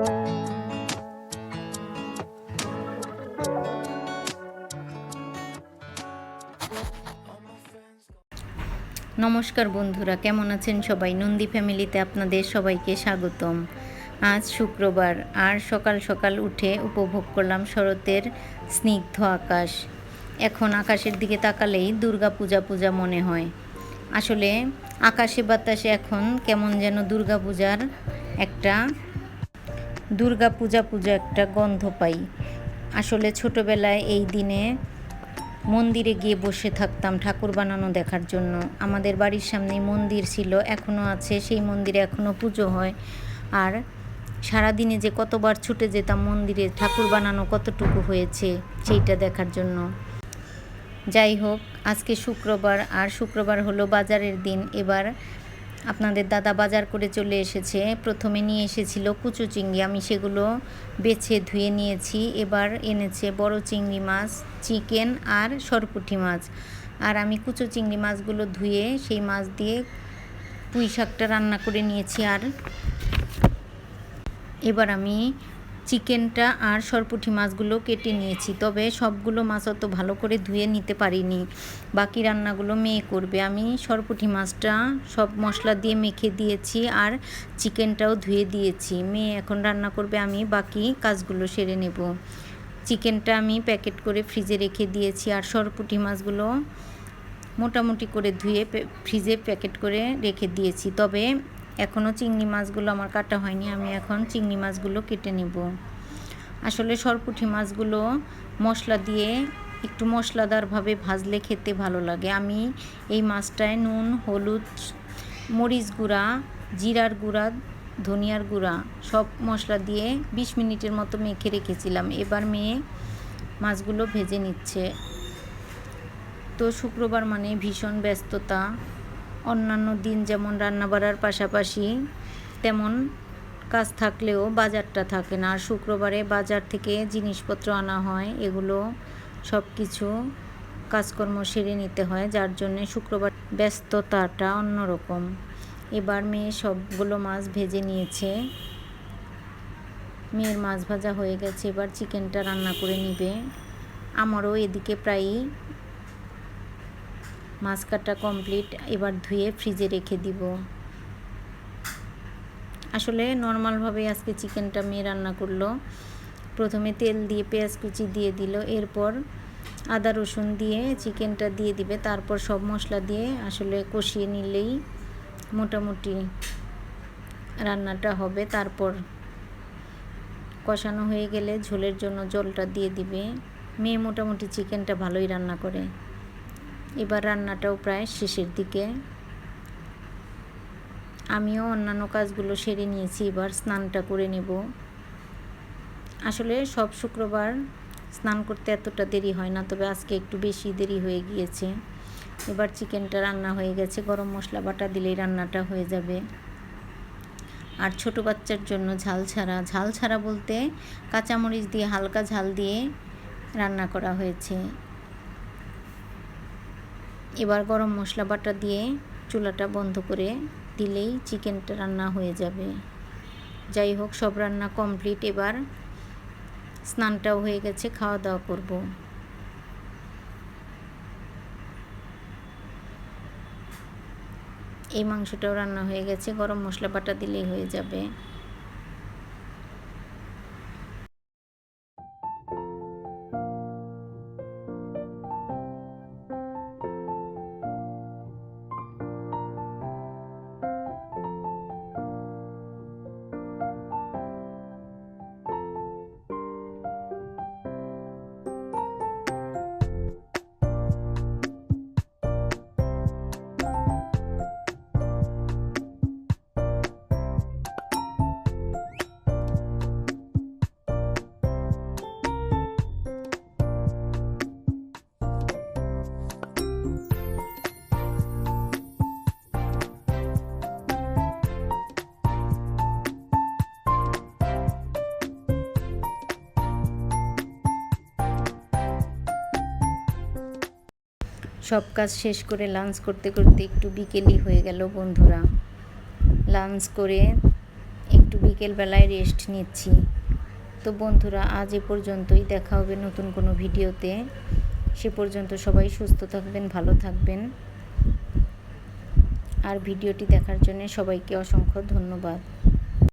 নমস্কার বন্ধুরা, কেমন আছেন সবাই? নন্দী ফ্যামিলিতে আপনাদের সবাইকে স্বাগতম। আজ শুক্রবার, আর সকাল সকাল উঠে উপভোগ করলাম শরতের স্নিগ্ধ আকাশ। এখন আকাশের দিকে তাকালেই দুর্গা পূজা পূজা মনে হয়। আসলে আকাশে বাতাসে এখন কেমন যেন দুর্গা পূজার একটা দুর্গা পূজা পূজা একটা গন্ধ পাই। আসলে ছোটবেলায় এই দিনে মন্দিরে গিয়ে বসে থাকতাম ঠাকুর বানানো দেখার জন্য। আমাদের বাড়ির সামনে মন্দির ছিল, এখনও আছে, সেই মন্দিরে এখনও পুজো হয়। আর সারাদিনে যে কতবার ছুটে যেতাম মন্দিরে, ঠাকুর বানানো কতটুকু হয়েছে সেইটা দেখার জন্য। যাই হোক, আজকে শুক্রবার, আর শুক্রবার হলো বাজারের দিন। এবার আপনাদের দাদা বাজার করে চলে এসেছে। প্রথমে নিয়ে এসেছিল কুচু চিংড়ি। আমি সেগুলো বেছে ধুয়ে নিয়েছি। এবার এনেছে বড় চিংড়ি মাছ, চিকেন আর সরপুটি মাছ। আর আমি কুচু চিংড়ি মাছগুলো ধুয়ে সেই মাছ দিয়ে পুঁই শাকটা রান্না করে নিয়েছি। আর এবার আমি চিকেনটা আর সরপুঁটি মাছগুলো কেটে নিয়েছি। তবে সবগুলো মাছ অত ভালো করে ধুয়ে নিতে পারিনি। বাকি রান্নাগুলো মেয়ে করবে। আমি সরপুঁটি মাছটা সব মশলা দিয়ে মেখে দিয়েছি আর চিকেনটাও ধুয়ে দিয়েছি। মেয়ে এখন রান্না করবে, আমি বাকি কাজগুলো সেরে নেব। চিকেনটা আমি প্যাকেট করে ফ্রিজে রেখে দিয়েছি আর সরপুঁটি মাছগুলো মোটামুটি করে ধুয়ে ফ্রিজে প্যাকেট করে রেখে দিয়েছি। তবে এখনও চিংড়ি মাছগুলো আমার কাটা হয়নি, আমি এখন চিংড়ি মাছগুলো কেটে নেব। আসলে সরপুঁটি মাছগুলো মশলা দিয়ে একটু মশলাদারভাবে ভাজলে খেতে ভালো লাগে। আমি এই মাছটায় নুন, হলুদ, মরিচ গুঁড়া, জিরার গুঁড়া, ধনিয়ার গুঁড়া সব মশলা দিয়ে বিশ মিনিটের মতো মেখে রেখেছিলাম। এবার মেয়ে মাছগুলো ভেজে নিচ্ছে। তো শুক্রবার মানে ভীষণ ব্যস্ততা। অন্যান্য দিন যেমন রান্না বাড়ার পাশাপাশি তেমন কাজ থাকলেও বাজারটা থাকে না। আর শুক্রবারে বাজার থেকে জিনিসপত্র আনা হয়, এগুলো সব কিছু কাজকর্ম সেরে নিতে হয়, যার জন্যে শুক্রবার ব্যস্ততাটা অন্যরকম। এবার মেয়ে সবগুলো মাছ ভেজে নিয়েছে। মেয়ের মাছ ভাজা হয়ে গেছে, এবার চিকেনটা রান্না করে নিবে। আমারও এদিকে প্রায়ই মাছ কমপ্লিট এবার ধুয়ে ফ্রিজে রেখে দিব। আসলে নর্মালভাবে আজকে চিকেনটা মেয়ে রান্না করল। প্রথমে তেল দিয়ে, পেঁয়াজ কুচি দিয়ে দিল, এরপর আদা রসুন দিয়ে চিকেনটা দিয়ে দিবে, তারপর সব মশলা দিয়ে আসলে কষিয়ে নিলেই মোটামুটি রান্নাটা হবে। তারপর কষানো হয়ে গেলে ঝোলের জন্য জলটা দিয়ে দিবে। মেয়ে মোটামুটি চিকেনটা ভালোই রান্না করে। এবার রান্নাটাও প্রায় শেষের দিকে। আমিও অন্যান্য কাজগুলো সেরে নিয়েছি, এবার স্নানটা করে নেব। আসলে সব শুক্রবার স্নান করতে এতটা দেরি হয় না, তবে আজকে একটু বেশি দেরি হয়ে গিয়েছে। এবার চিকেনটা রান্না হয়ে গেছে, গরম মশলা বাটা দিলেই রান্নাটা হয়ে যাবে। আর ছোট বাচ্চার জন্য ঝাল ছাড়া ঝাল ছাড়া বলতে কাঁচামরিচ দিয়ে হালকা ঝাল দিয়ে রান্না করা হয়েছে। এবার গরম মশলা বাটা দিয়ে চুলাটা বন্ধ করে দিলেই চিকেনটা রান্না হয়ে যাবে। যাই হোক, সব রান্না কমপ্লিট। এবার স্নানটাও হয়ে গেছে খাওয়া দাওয়া করব। এই মাংসটাও রান্না হয়ে গেছে, গরম মশলা বাটা দিলেই হয়ে যাবে। সব কাজ শেষ করে লাঞ্চ করতে করতে একটু বিকেলই হয়ে গেল বন্ধুরা। লাঞ্চ করে একটু বিকেলবেলায় রেস্ট নিচ্ছি। তো বন্ধুরা, আজ এ পর্যন্তই দেখা হবে নতুন কোনো ভিডিওতে। সে পর্যন্ত সবাই সুস্থ থাকবেন, ভালো থাকবেন। আর ভিডিওটি দেখার জন্য সবাইকে অসংখ্য ধন্যবাদ।